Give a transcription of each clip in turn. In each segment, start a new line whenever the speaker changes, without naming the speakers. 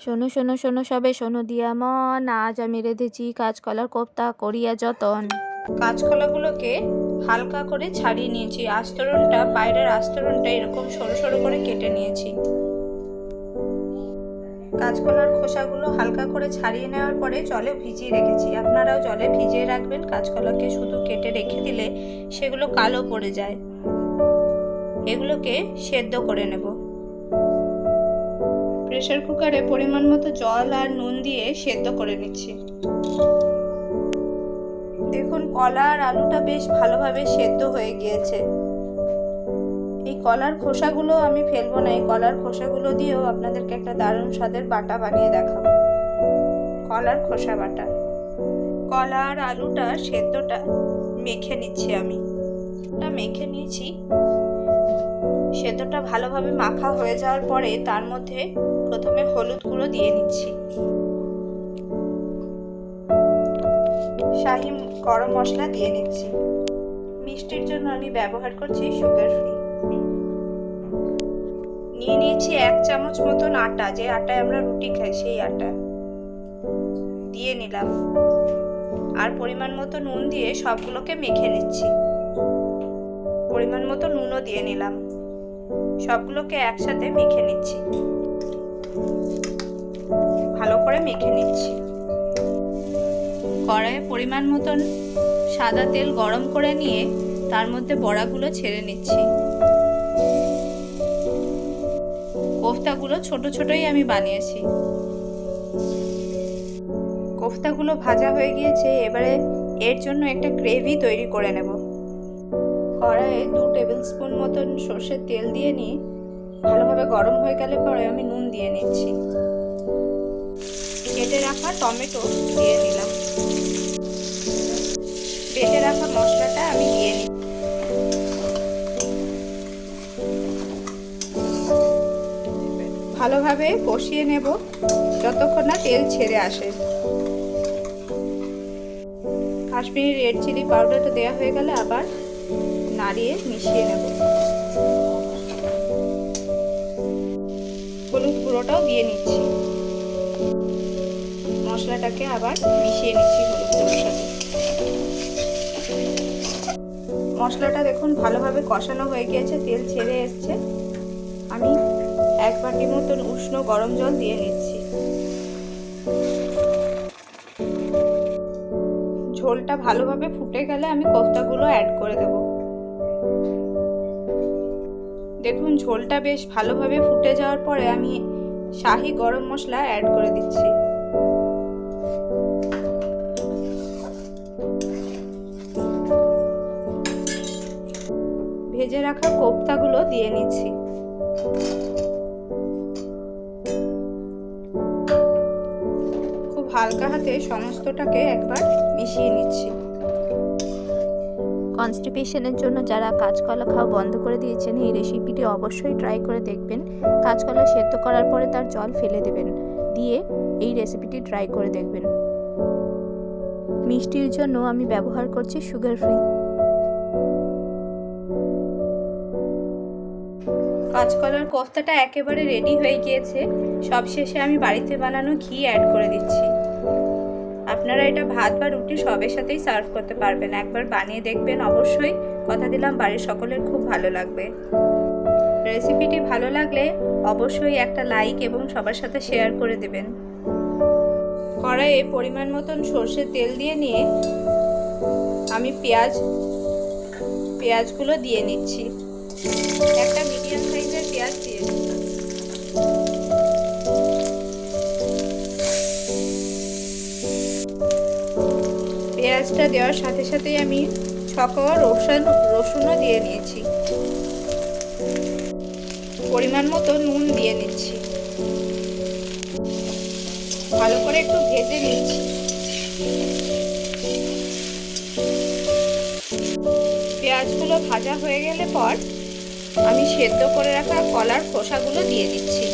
শোনো শোনো শোনো সবে, শোনো দিয়া মন। আজ আমি রেঁধেছি কাঁচকলার কোপ্তা, করিয়া যতন। কাঁচকলাগুলোকে হালকা করে ছাড়িয়ে নিয়েছি। আস্তরণটা বাইরের আস্তরণটা এরকম সরু সরু করে কেটে নিয়েছি। কাঁচকলার খোসাগুলো হালকা করে ছাড়িয়ে নেওয়ার পরে জলে ভিজিয়ে রেখেছি। আপনারাও জলে ভিজিয়ে রাখবেন। কাঁচকলাকে শুধু কেটে রেখে দিলে সেগুলো কালো পড়ে যায়। এগুলোকে সেদ্ধ করে নেব। প্রেসার কুকারে পরিমাণ মতো জল আর নুন দিয়ে সেদ্ধ করে নিচ্ছি। দেখুন, কলা আর আলুটা বেশ ভালোভাবে সেদ্ধ হয়ে গিয়েছে। এই কলার খোসাগুলো আমি ফেলব না, এই কলার খোসাগুলো দিয়েও আপনাদেরকে একটা দারুণ স্বাদের বাটা বানিয়ে দেখাবো। কলার খোসা বাটা। কলা আর আলুটা সেদ্ধটা মেখে নিচ্ছি আমি। মেখে নিয়েছি। সেদ্ধটা ভালোভাবে মাখা হয়ে যাওয়ার পরে তার মধ্যে প্রথমে হলুদ গুঁড়ো দিয়ে নিচ্ছি। শাহি গরম মশলা দিয়ে নিচ্ছি। মিষ্টির জন্য আমি ব্যবহার করছি সুগার ফ্রি। নিয়ে নিয়েছি এক চামচ মতন আটা, যে আটায় আমরা রুটি খাই সেই আটা। দিয়ে নিলাম। আর পরিমাণ মতো নুন দিয়ে সবগুলোকে মেখে নিচ্ছি। পরিমাণ মতো নুনও দিয়ে নিলাম। সবগুলোকে একসাথে মেখে নিচ্ছি। ভালো করে মেখে নিচ্ছি। কড়াইয়ে পরিমাণ মতন সাদা তেল গরম করে নিয়ে তার মধ্যে বড়াগুলো ছেড়ে নিচ্ছি। কোফতাগুলো ছোট ছোটই আমি বানিয়েছি। কোফতাগুলো ভাজা হয়ে গিয়েছে, এবারে এর জন্য একটা গ্রেভি তৈরি করে নেব। কড়াইয়ে দু টেবিল স্পুন মতন সর্ষের তেল দিয়ে নিয়ে ভালোভাবে গরম হয়ে গেলে পরে আমি নুন দিয়ে নিচ্ছি। কেটে রাখা টমেটো দিয়ে নিলাম বেটে রাখা মশলাটা আমি দিয়ে নিই ভালোভাবে কষিয়ে নেব যতক্ষণ না তেল ছেড়ে আসে। কাশ্মীরি রেড চিলি পাউডারটা দেওয়া হয়ে গেলে আবার নাড়িয়ে মিশিয়ে নেব। হলুদ গুঁড়োটাও দিয়ে নিচ্ছি। মশলাটাকে আবার মিশিয়ে নিচ্ছি হলুদ গুঁড়োর সাথে। মশলাটা দেখুন ভালোভাবে কষানো হয়ে গিয়েছে, তেল ছেড়ে এসছে। আমি এক বাটি মতন উষ্ণ গরম জল দিয়ে নিচ্ছি। ঝোলটা ভালোভাবে ফুটে গেলে আমি কোফতাগুলো অ্যাড করে দেব। দেখুন, ঝোলটা বেশ ভালোভাবে ফুটে যাওয়ার পরে আমি শাহি গরম মশলা অ্যাড করে দিচ্ছি। ভেজে রাখা কোফতাগুলো দিয়ে নিচ্ছি। খুব হালকা হাতে সমস্তটাকে একবার মিশিয়ে নিচ্ছি। কনস্টিপেশনের জন্য যারা কাঁচকলা খাওয়া বন্ধ করে দিয়েছেন, এই রেসিপিটি অবশ্যই ট্রাই করে দেখবেন। কাঁচকলা সেদ্ধ করার পরে তার জল ফেলে দেবেন। দিয়ে এই রেসিপিটি ট্রাই করে দেখবেন। মিষ্টির জন্য আমি ব্যবহার করছি সুগার ফ্রি কাঁচকলার কোফতাটা একেবারে রেডি হয়ে গিয়েছে। সবশেষে আমি বাড়িতে বানানো ঘি অ্যাড করে দিচ্ছি। আপনারা এটা ভাত বা রুটি সবের সাথেই সার্ভ করতে পারবেন। একবার বানিয়ে দেখবেন অবশ্যই। কথা দিলাম, বাড়ির সকলের খুব ভালো লাগবে। রেসিপিটি ভালো লাগলে অবশ্যই একটা লাইক এবং সবার সাথে শেয়ার করে দেবেন। কড়াইয়ে পরিমাণ মতন সর্ষের তেল দিয়ে নিয়ে আমি পেঁয়াজ, পেঁয়াজগুলো দিয়ে নিচ্ছি। একটা মিডিয়াম সাইজের পেঁয়াজ দিয়ে পেঁয়াজটা দেওয়ার সাথে সাথেই আমি ছকোয়া রসুন, রসুনও দিয়ে নিয়েছি। পরিমাণ মতো নুন দিয়ে নিচ্ছি। ভালো করে একটু ভেজে নিচ্ছি। পেঁয়াজগুলো ভাজা হয়ে গেলে পর আমি সেদ্ধ করে রাখা কলার খোসাগুলো দিয়ে দিচ্ছি।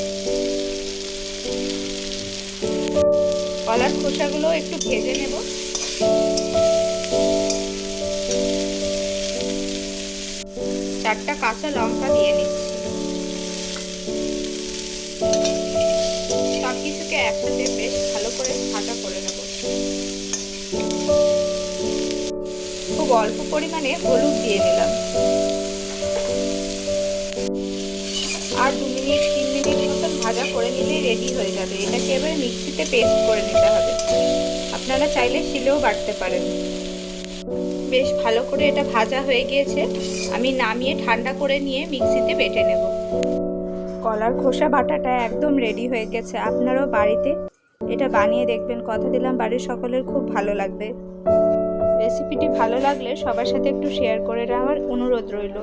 কলার খোসাগুলো একটু ভেজে নেব। চারটা কাঁচা লঙ্কা দিয়ে নিচ্ছি সব কিছুকে একসাথে বেশ ভালো করে ভাজা করে নেব। খুব অল্প পরিমাণে হলুদ দিয়ে নিলাম আর দু মিনিট, তিন মিনিট মতন ভাজা করে নিলেই রেডি হয়ে যাবে। এটাকে এবার মিক্সিতে পেস্ট করে নিতে হবে। আপনারা চাইলে শিলেও বাটতে পারেন। বেশ ভালো করে এটা ভাজা হয়ে গিয়েছে। আমি নামিয়ে ঠান্ডা করে নিয়ে মিক্সিতে বেটে নেব। কলার খোসা বাটাটা একদম রেডি হয়ে গেছে। আপনারাও বাড়িতে এটা বানিয়ে দেখবেন। কথা দিলাম, বাড়ির সকলের খুব ভালো লাগবে। রেসিপিটি ভালো লাগলে সবার সাথে একটু শেয়ার করে নেওয়ার অনুরোধ রইল।